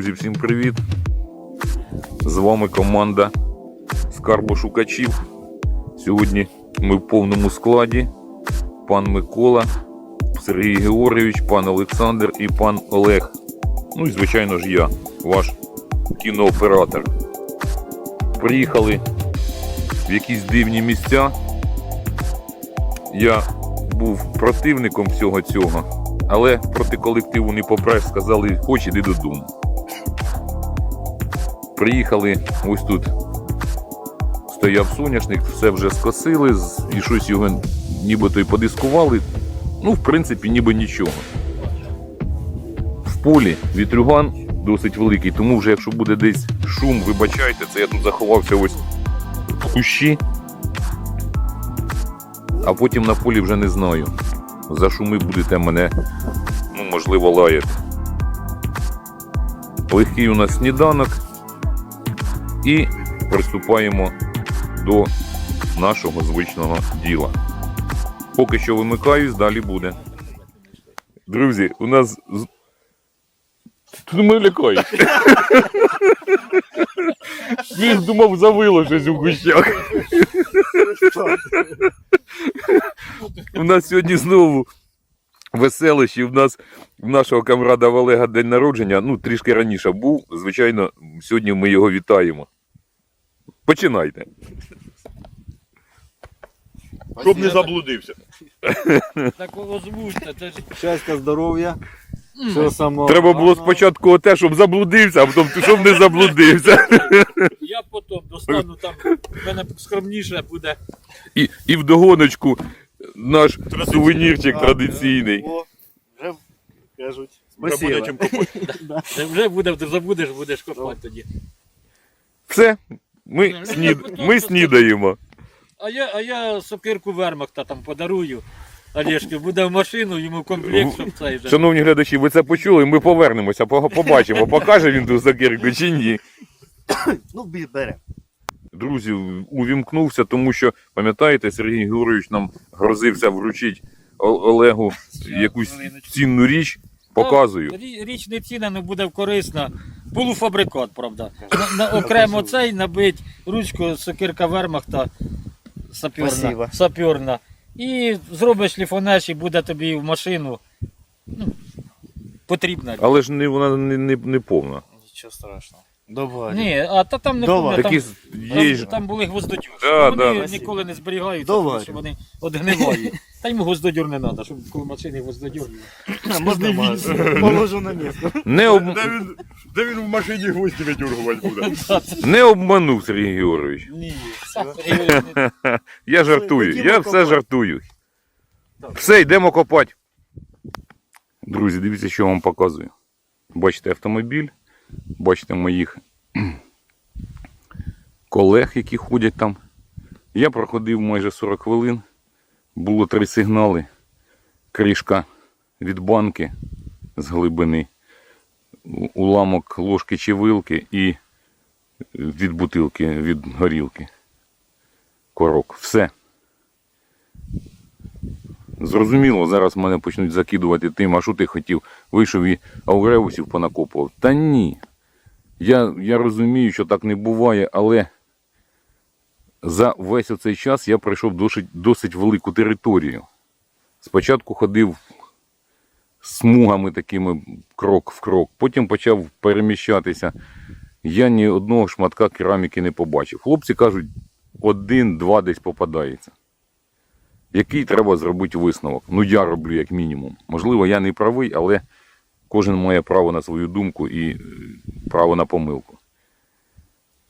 Друзі, всім привіт! З вами команда Скарбошукачів. Сьогодні ми в повному складі. Пан Микола, Сергій Георгійович, пан Олександр і пан Олег. Ну і звичайно ж я, ваш кінооператор. Приїхали в якісь дивні місця. Я був противником всього цього. Але проти колективу не попреш, сказали, хоч іди додому. Приїхали ось тут. Стояв соняшник, все вже скосили, і щось його нібито й подискували. Ну, в принципі, ніби нічого. В полі вітрюган досить великий, тому вже якщо буде десь шум, вибачайте, це я тут заховався ось в кущі. А потім на полі вже не знаю. За шуми будете мене, ну, можливо, лаяти. Легкий у нас сніданок. І приступаємо до нашого звичного діла. Поки що вимикаюсь, далі буде. Друзі, у нас. Тут мене лякають. Він думав, завило щось у кущах. У нас сьогодні знову веселище. У нас в нашого камрада Олега день народження. Ну, трішки раніше був. Звичайно, сьогодні ми його вітаємо. Починайте. Щоб не заблудився. Так озвучте, це ж Щастя, здоров'я. Всього самого. Треба було гарного. спочатку те, щоб заблудився, а потім щоб не заблудився. я потім достану там, в мене скромніше буде. І, і вдогоночку наш сувенірчик А, традиційний. О, вже кажуть. Вже буде чим купити. Це вже буде, ти забудеш, будеш копати тоді. Все, ми, снід... ми снідаємо. А я, а я сокирку вермахта там подарую. Олешки, буде в машину, йому комплект, щоб цей же. Шановні глядачі, ви це почули, ми повернемося, по- побачимо, покаже він ту закирку чи ні. Ну, бі- бере. Друзі, увімкнувся, тому що, пам'ятаєте, Сергій Георгійович нам грозився вручити Олегу якусь цінну річ. Показую. Ну, Річ не ціна, не буде корисна. Полуфабрикат, правда. На, на, окремо цей набить ручку сокирка вермахта сапірна, Спасибо. сапірна. І зробиш шліфонеш і буде тобі в машину. Ну, потрібна. Але ж не, вона не, не, не повна. Нічого страшного. Добре. Ні, а та там не помню, Такі там, там, є ж. там були гвоздодюри. Да, вони да. ніколи не зберігаються, Давай. тому що вони одгнивають. Та йому гвоздодюр не треба, щоб коли машини гвоздодюр. Можна мазати. Положу на місце. Не, об... Де він, де він в машині гвозді видюргувати буде? не обманув Сергій Георгійович. Ні, сам Сергій не- Я жартую, я все копати. жартую. Все, йдемо копати. Друзі, дивіться, що я вам показую. Бачите автомобіль, бачите моїх колег, які ходять там. Я проходив майже 40 хвилин. Було три сигнали. Кришка від банки з глибини, уламок ложки чи вилки і від бутилки, від горілки. Корок. Все. Зрозуміло, зараз мене почнуть закидувати тим, а що ти хотів, вийшов і ауревусів понакопував. Та ні. Я, я розумію, що так не буває, але за весь оцей час я пройшов досить, досить велику територію. Спочатку ходив смугами такими крок в крок, потім почав переміщатися. Я ні одного шматка кераміки не побачив. Хлопці кажуть, один-два десь попадається. Який треба зробити висновок? Ну, я роблю як мінімум. Можливо, я не правий, але кожен має право на свою думку і е, право на помилку.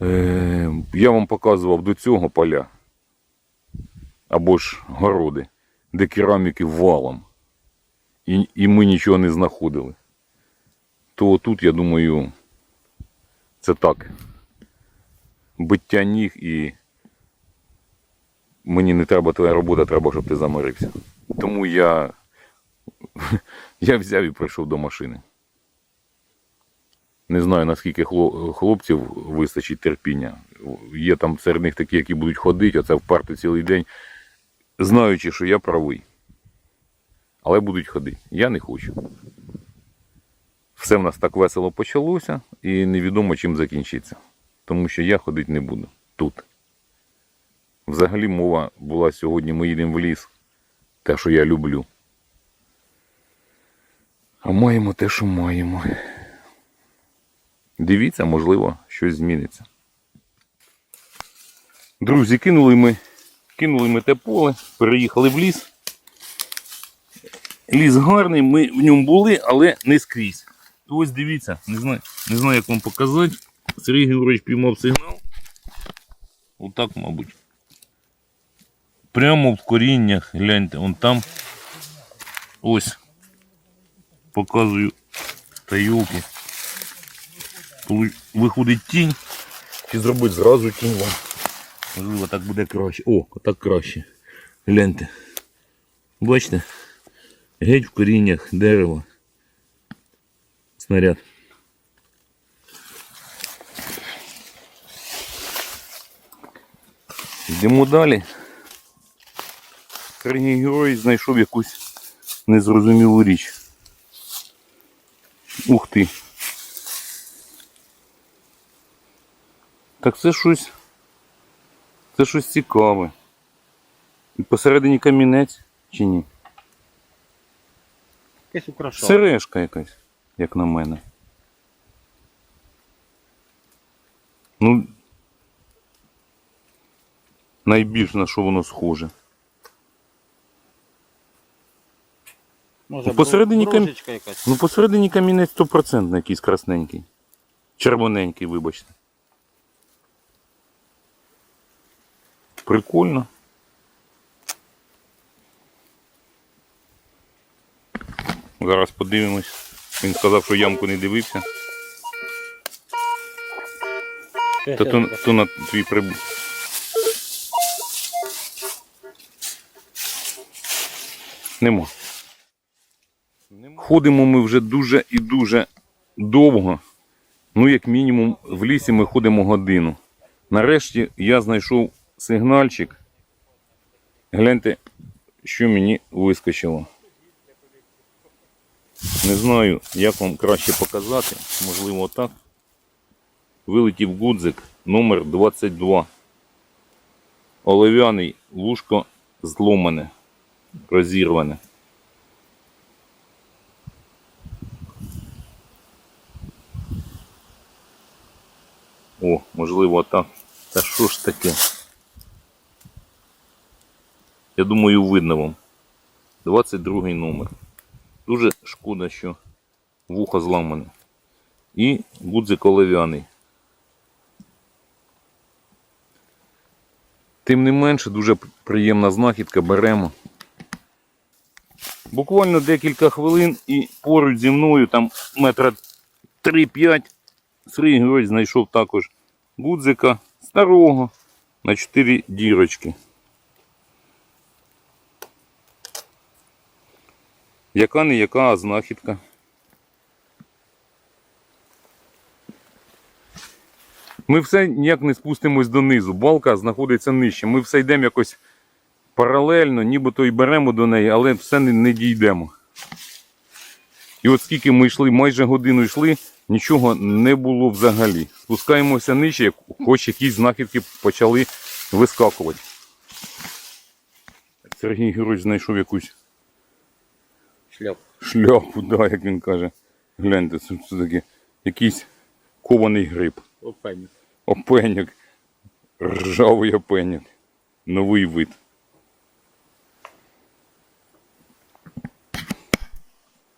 Е, я вам показував до цього поля або ж городи, де кераміки валом. І, і ми нічого не знаходили. То тут, я думаю, це так. Биття ніг і мені не треба твоя робота, треба, щоб ти замирився. Тому я, я взяв і прийшов до машини. Не знаю, наскільки хлопців вистачить терпіння. Є там серед них такі, які будуть ходити, оце вперто цілий день, знаючи, що я правий. Але будуть ходити. Я не хочу. все в нас так весело почалося і невідомо чим закінчиться. Тому що я ходити не буду тут. Взагалі мова була сьогодні, ми їдемо в ліс. Те, що я люблю. А маємо те, що маємо. Дивіться, можливо, щось зміниться. Друзі, кинули ми, кинули ми те поле, переїхали в ліс. Ліс гарний, ми в ньому були, але не скрізь. Ось дивіться, не знаю, не знаю, як вам показати. Сергій Георгійович піймав сигнал. Отак, мабуть. Прямо в коріннях, гляньте, он там. Ось. Показую тайолки. Коли виходить тінь, чи зробити зразу тінь вам. Можливо, так буде краще. О, так краще. Гляньте. Бачите? Геть в коріннях дерева. Снаряд. Йдемо далі. Сергій герой знайшов якусь незрозумілу річ. Ух ти. Так це щось. Це щось цікаве. І посередині камінець чи ні? Якесь украшав. Сережка якась, як на мене. Ну. Найбільш на що воно схоже. Може, Ну, посередині бро- кам- якась. Ну, посередині камінець 100% якийсь красненький. Червоненький, вибачте. Прикольно. Зараз подивимось. Він сказав, що ямку не дивився. Та то, то на твій приб... Нема. Ходимо ми вже дуже і дуже довго. Ну, як мінімум, в лісі ми ходимо годину. Нарешті я знайшов сигнальчик. Гляньте, що мені вискочило. Не знаю, як вам краще показати. Можливо, так. Вилетів гудзик номер 22. Олов'яний лужко зломане, розірване. О, можливо, так. Та що ж таке? Я думаю, видно вам. 22 номер. Дуже шкода, що вухо зламане. І гудзик олов'яний. Тим не менше, дуже приємна знахідка, беремо. Буквально декілька хвилин і поруч зі мною там метра 3-5 Сергій Герой знайшов також гудзика старого на 4 дірочки. Яка не яка знахідка. Ми все ніяк не спустимось донизу. Балка знаходиться нижче. Ми все йдемо якось паралельно, нібито і беремо до неї, але все не дійдемо. І от скільки ми йшли, майже годину йшли, нічого не було взагалі. Спускаємося нижче, хоч якісь знахідки почали вискакувати. Сергій Георгійович знайшов якусь Шляп. шляпу, да, як він каже. Гляньте, це, це таке якийсь кований гриб. Опені. Опеньок. Ржавий опеньок. Новий вид.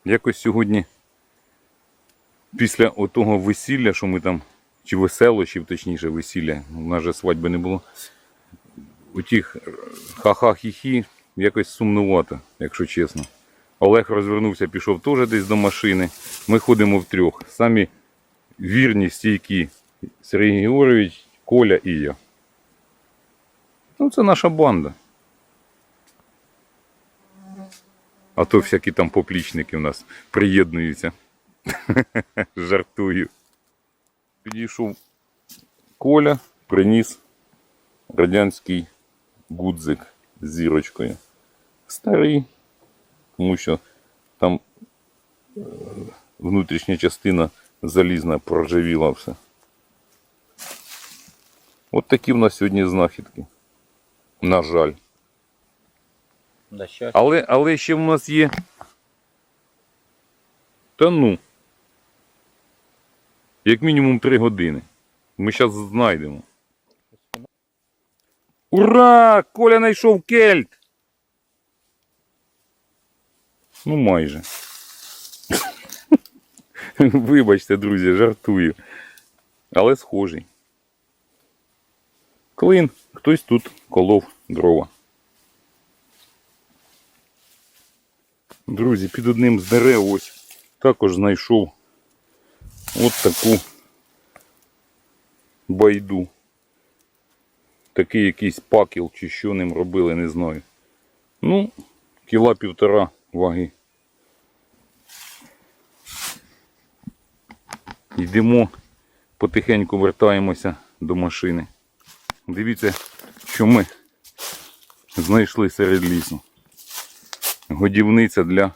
Якось сьогодні, після отого весілля, що ми там, чи веселощів, точніше, весілля, у нас же свадьби не було. Утіх ха-ха-хі-хі, якось сумнувато, якщо чесно. Олег розвернувся, пішов теж десь до машини. Ми ходимо втрьох. Самі вірні, стійкі Сергій Георгійович, Коля і я. Ну, це наша банда. А то всякі там поплічники у нас приєднуються. Жартую. Підійшов Коля, приніс радянський гудзик з зірочкою. Старий, тому що там е, внутрішня частина залізна проржавіла все. От такі в нас сьогодні знахідки. На жаль. Да, щас. Але, але ще в нас є. Та ну. Як мінімум 3 години. Ми зараз знайдемо. Ура! Коля знайшов кельт! Ну майже. Вибачте, друзі, жартую. Але схожий. Клин, хтось тут колов дрова. Друзі, під одним з дерев ось також знайшов от таку байду. Такий якийсь пакіл чи що ним робили, не знаю. Ну, кіла півтора ваги. Йдемо, потихеньку вертаємося до машини. Дивіться, що ми знайшли серед лісу годівниця для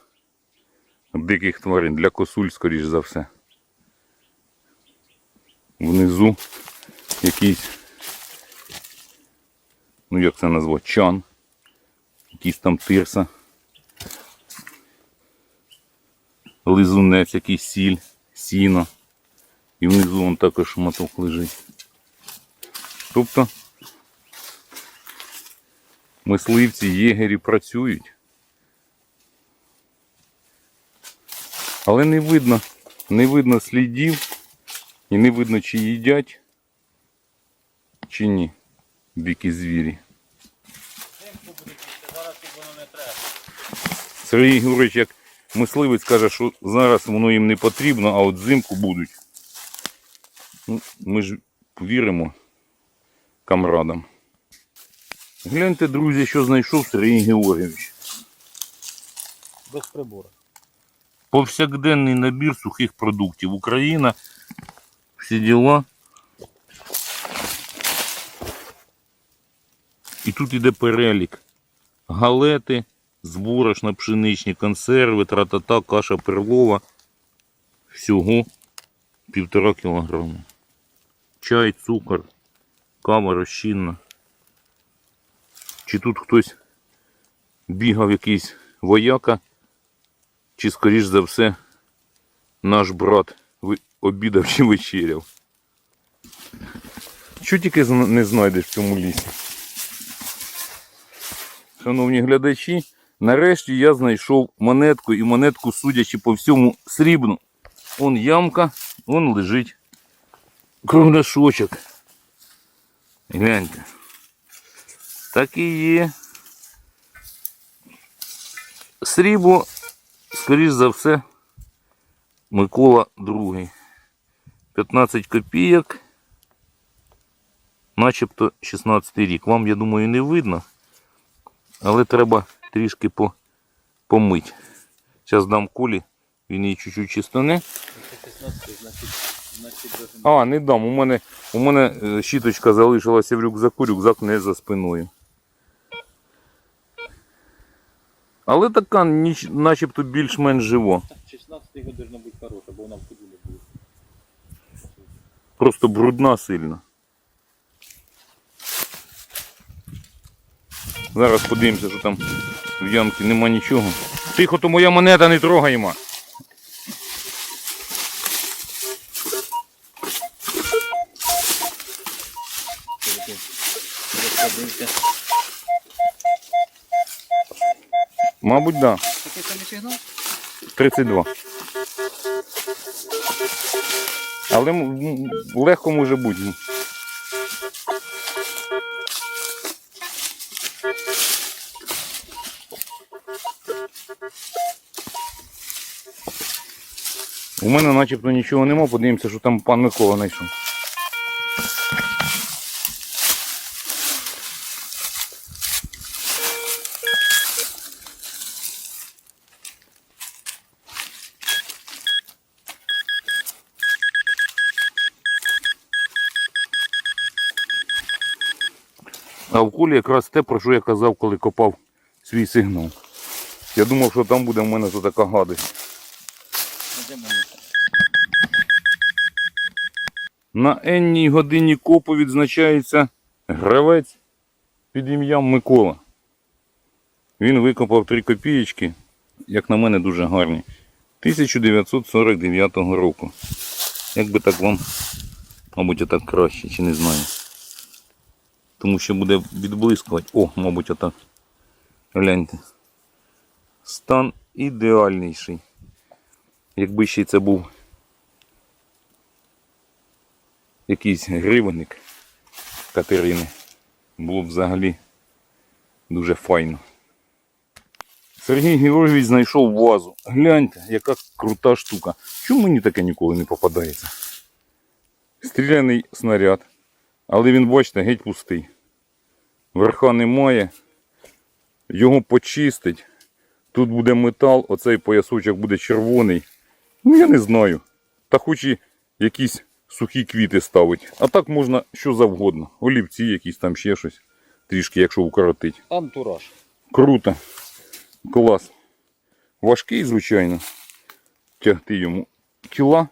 диких тварин, для косуль, скоріш за все. Внизу якийсь, ну як це назвати, чан, якийсь там тирса, лизунець, якийсь сіль, сіно. І внизу вон також шматок лежить. Тобто мисливці, єгері працюють. Але не видно, не видно слідів і не видно, чи їдять, чи ні. Дикі звірі. Сергій Григорович, як мисливець каже, що зараз воно їм не потрібно, а от взимку будуть. Ну, ми ж віримо камрадам. Гляньте, друзі, що знайшов Сергій Георгійович. Без прибору. Повсякденний набір сухих продуктів. Україна, всі діла. І тут іде перелік. Галети, зборошна, пшеничні консерви, тратата, каша перлова. Всього півтора кілограма. Чай, цукор, кава розчинна. Чи тут хтось бігав якийсь вояка? Чи, скоріш за все, наш брат обідав чи вечеряв. Що тільки не знайдеш в цьому лісі? Шановні глядачі, нарешті я знайшов монетку і монетку, судячи по всьому, срібну. Он ямка, он лежить кругляшочок. Гляньте. Так і є. Срібло скоріш за все, Микола II. 15 копійок. Начебто 16 рік. Вам, я думаю, не видно. Але треба трішки по, помить. Зараз дам колі, він її чуть-чуть чистане. А, не дам. У мене, у мене е, щіточка залишилася в рюкзаку, рюкзак не за спиною. Але така ніч- начебто більш-менш живо. 16 год должно бути хороша, бо вона в ходілі буде. Просто брудна сильно. Зараз подивимося, що там в ямці нема нічого. Тихо, то моя монета не трогаємо. Мабуть, так. Да. 32. Але легко може бути. У мене начебто нічого нема, подивимося, що там пан Микола знайшов. А в кулі якраз те, про що я казав, коли копав свій сигнал. Я думав, що там буде в мене тут така гадость. На енній годині копу відзначається гравець під ім'ям Микола. Він викопав 3 копійки, як на мене дуже гарні, 1949 року. Як би так вам, мабуть, так краще, чи не знаю. Тому що буде відблискувати. О, мабуть, отак. Гляньте. Стан ідеальніший. Якби ще це був якийсь гривенник Катерини, було б взагалі дуже файно. Сергій Георгійович знайшов вазу. Гляньте, яка крута штука. Чому мені таке ніколи не попадається? Стріляний снаряд, але він, бачите, геть пустий. Верха немає. Його почистить. Тут буде метал, оцей поясочок буде червоний. Ну я не знаю. Та хоч і якісь сухі квіти ставить. А так можна що завгодно. Олівці якісь там ще щось. Трішки, якщо укоротить. Антураж. Круто. Клас. Важкий, звичайно. Тягти йому кіла.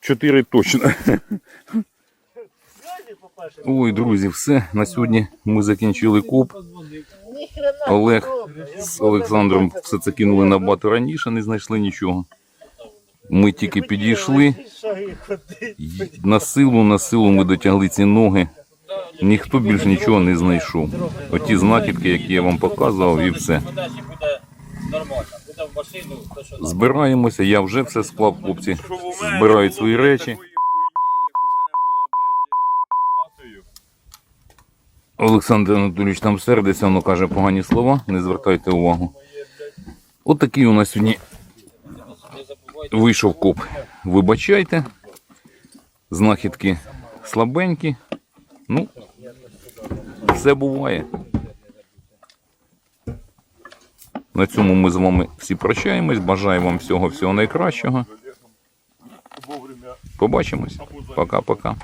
Чотири точно. Ой, друзі, все. На сьогодні ми закінчили коп. Олег з Олександром все це кинули набагато раніше, не знайшли нічого. Ми тільки підійшли. На силу, на силу ми дотягли ці ноги. Ніхто більше нічого не знайшов. Оті знахідки, які я вам показував, і все. Збираємося, я вже все склав, хлопці. Збирають свої речі. Олександр Анатолійович там сердиться, воно каже погані слова, не звертайте увагу. От такий у нас сьогодні вийшов коп. Вибачайте. Знахідки слабенькі. Ну, все буває. На цьому ми з вами всі прощаємось. Бажаю вам всього всього найкращого. Побачимось. Пока-пока.